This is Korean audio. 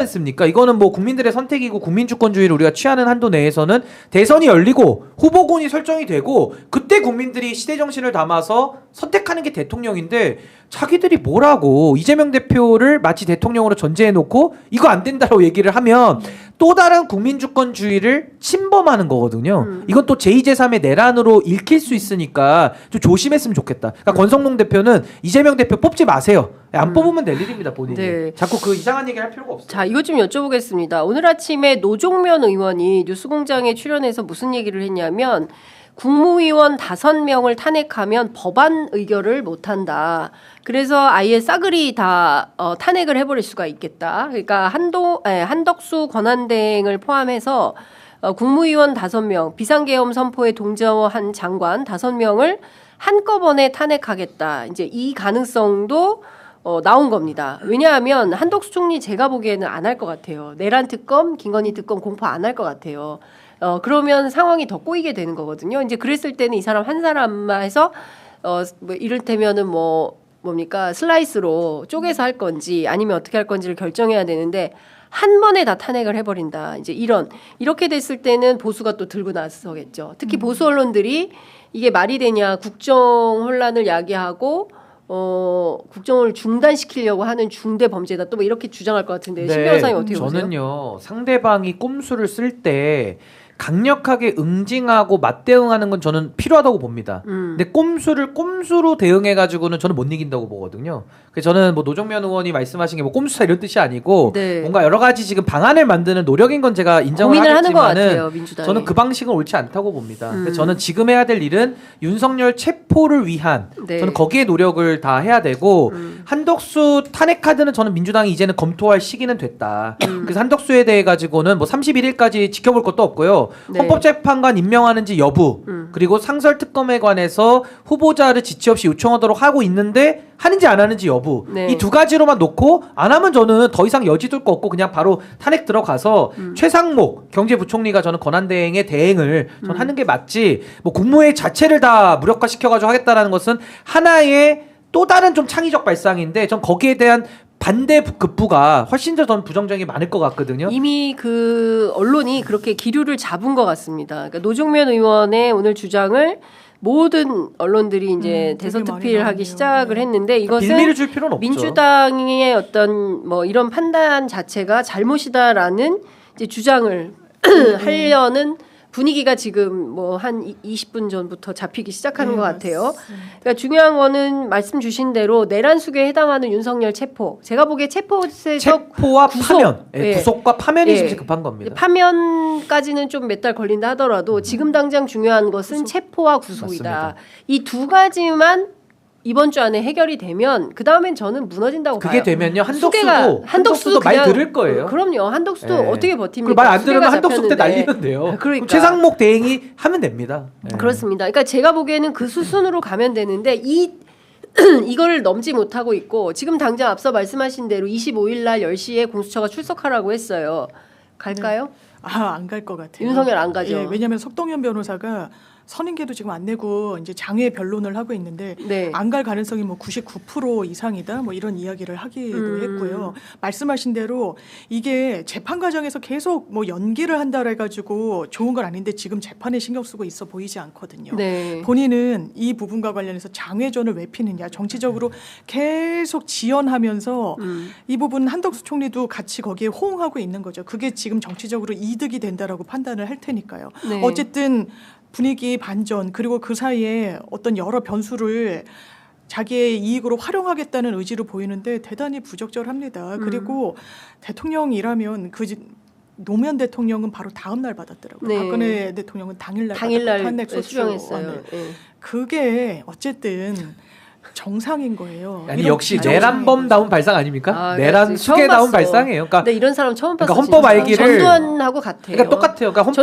않습니까? 이거는 뭐 국민들의 선택이고 국민주권주의를 우리가 취하는 한도 내에서는 대선이 열리고 후보군이 설정이 되고 그때 국민들이 시대 정신을 담아서 선택하는 게 대통령인데 자기들이 뭐라고 이재명 대표를 마치 대통령으로 전제해 놓고 이거 안 된다라고 얘기를 하면 또 다른 국민주권주의를 침범하는 거거든요. 음. 이건 또 제2 제3의 내란으로 읽힐 수 있으니까 좀 조심했으면 좋겠다. 그러니까 권성동 대표는 이재명 대표 뽑지 마세요. 안 음. 뽑으면 될 일입니다 본인이. 네. 자꾸 그 이상한 얘기 할 필요가 없어요. 자, 이것 좀 여쭤보겠습니다. 오늘 아침에 노종면 의원이 뉴스공장에 출연해서 무슨 얘기를 했냐면 국무위원 다섯 명을 탄핵하면 법안 의결을 못한다. 그래서 아예 싸그리 다 어, 탄핵을 해버릴 수가 있겠다. 그러니까 한도 에, 한덕수 권한대행을 포함해서 어, 국무위원 다섯 명, 비상계엄 선포에 동조한 장관 다섯 명을 한꺼번에 탄핵하겠다. 이제 이 가능성도 어, 나온 겁니다. 왜냐하면 한덕수 총리 제가 보기에는 안 할 것 같아요. 내란 특검, 김건희 특검 공포 안 할 것 같아요. 어, 그러면 상황이 더 꼬이게 되는 거거든요. 이제 그랬을 때는 이 사람 한 사람만 해서 어, 뭐 이를테면은 뭐 뭡니까 슬라이스로 쪼개서 할 건지 아니면 어떻게 할 건지를 결정해야 되는데 한 번에 다 탄핵을 해버린다. 이제 이런 이렇게 됐을 때는 보수가 또 들고 나서겠죠. 특히 보수 언론들이 이게 말이 되냐 국정 혼란을 야기하고 어 국정을 중단시키려고 하는 중대 범죄다 또 뭐 이렇게 주장할 것 같은데 신 변호사님 어떻게 보세요? 네, 저는요 상대방이 꼼수를 쓸 때 강력하게 응징하고 맞대응하는 건 저는 필요하다고 봅니다. 음. 근데 꼼수를 꼼수로 대응해 가지고는 저는 못 이긴다고 보거든요. 그래서 저는 뭐 노정면 의원이 말씀하신 게 뭐 꼼수다 이런 뜻이 아니고 네. 뭔가 여러 가지 지금 방안을 만드는 노력인 건 제가 인정을 하겠지만은 같아요. 저는 그 방식은 옳지 않다고 봅니다. 음. 그래서 저는 지금 해야 될 일은 윤석열 체포를 위한 네. 저는 거기에 노력을 다 해야 되고 음. 한덕수 탄핵 카드는 저는 민주당이 이제는 검토할 시기는 됐다. 음. 그래서 한덕수에 대해 가지고는 뭐 31일까지 지켜볼 것도 없고요. 네. 헌법재판관 임명하는지 여부 음. 그리고 상설 특검에 관해서 후보자를 지체 없이 요청하도록 하고 있는데 하는지 안 하는지 여부 네. 이 두 가지로만 놓고 안 하면 저는 더 이상 여지 둘 거 없고 그냥 바로 탄핵 들어가서 음. 최상목 경제부총리가 저는 권한 대행의 대행을 전 음. 하는 게 맞지 뭐 국무회의 자체를 다 무력화 시켜가지고 하겠다라는 것은 하나의 또 다른 좀 창의적 발상인데 전 거기에 대한 반대 급부가 훨씬 더 전 부정적인 게 많을 것 같거든요. 이미 그 언론이 그렇게 기류를 잡은 것 같습니다. 그러니까 노종면 의원의 오늘 주장을 모든 언론들이 이제 음, 대선 되게 많이 투표를 하기 나왔네요. 시작을 네. 했는데 이것은 필요는 없죠. 민주당의 어떤 뭐 이런 판단 자체가 잘못이다라는 이제 주장을 음. 하려는 분위기가 지금 뭐 한 20분 전부터 잡히기 시작하는 네, 것 같아요. 맞습니다. 그러니까 중요한 거는 말씀 주신 대로 내란 수교에 해당하는 윤석열 체포. 제가 보기에 체포에서 체포와 구속. 파면, 예, 예. 구속과 파면이 예. 진짜 급한 겁니다. 파면까지는 좀 몇 달 걸린다 하더라도 지금 당장 중요한 것은 체포와 구속이다. 이 두 가지만 이번 주 안에 해결이 되면 그 다음엔 저는 무너진다고 그게 봐요. 되면요 한덕수도 한덕수도 말 그냥- 들을 거예요. 그럼요. 한덕수도 예. 어떻게 버팁니까? 말 안 들으면 한덕수 때 잡혔는데. 날리는데요. 그러니까. 그럼 최상목 대행이 하면 됩니다. 예. 그렇습니다. 그러니까 제가 보기에는 그 수순으로 가면 되는데 이 이거를 넘지 못하고 있고 지금 당장 앞서 말씀하신 대로 25일 날 10시에 공수처가 출석하라고 했어요. 갈까요? 아, 안 갈 것 같아요. 윤석열 안 가죠. 예, 왜냐하면 석동현 변호사가 선임계도 지금 안 내고 이제 장외 변론을 하고 있는데 네. 안갈 가능성이 뭐 99% 이상이다 뭐 이런 이야기를 하기도 음. 했고요. 말씀하신 대로 이게 재판 과정에서 계속 뭐 연기를 한다 해가지고 좋은 건 아닌데 지금 재판에 신경 쓰고 있어 보이지 않거든요. 네. 본인은 이 부분과 관련해서 장외전을 왜 피느냐 정치적으로 계속 지연하면서 음. 이 부분 한덕수 총리도 같이 거기에 호응하고 있는 거죠. 그게 지금 정치적으로 이 득이 된다라고 판단을 할 테니까요. 네. 어쨌든 분위기 반전 그리고 그 사이에 어떤 여러 변수를 자기의 이익으로 활용하겠다는 의지를 보이는데 대단히 부적절합니다. 음. 그리고 대통령이라면 그 지- 노무현 대통령은 바로 다음 날 받았더라고요. 네. 박근혜 대통령은 당일 날 당일날 받았고 탄핵 소추안을. 수정했어요. 예. 그게 어쨌든 정상인 거예요. 아니 역시 내란범다운 발상 아닙니까? 아, 내란 그렇지. 처음 수계다운 봤어. 발상이에요. 그러니까, 근데 이런 사람 처음 봤어. 그러니까 헌법 진짜. 알기를- 전두환하고 같아요. 그러니까 똑같아요. 그러니까 헌법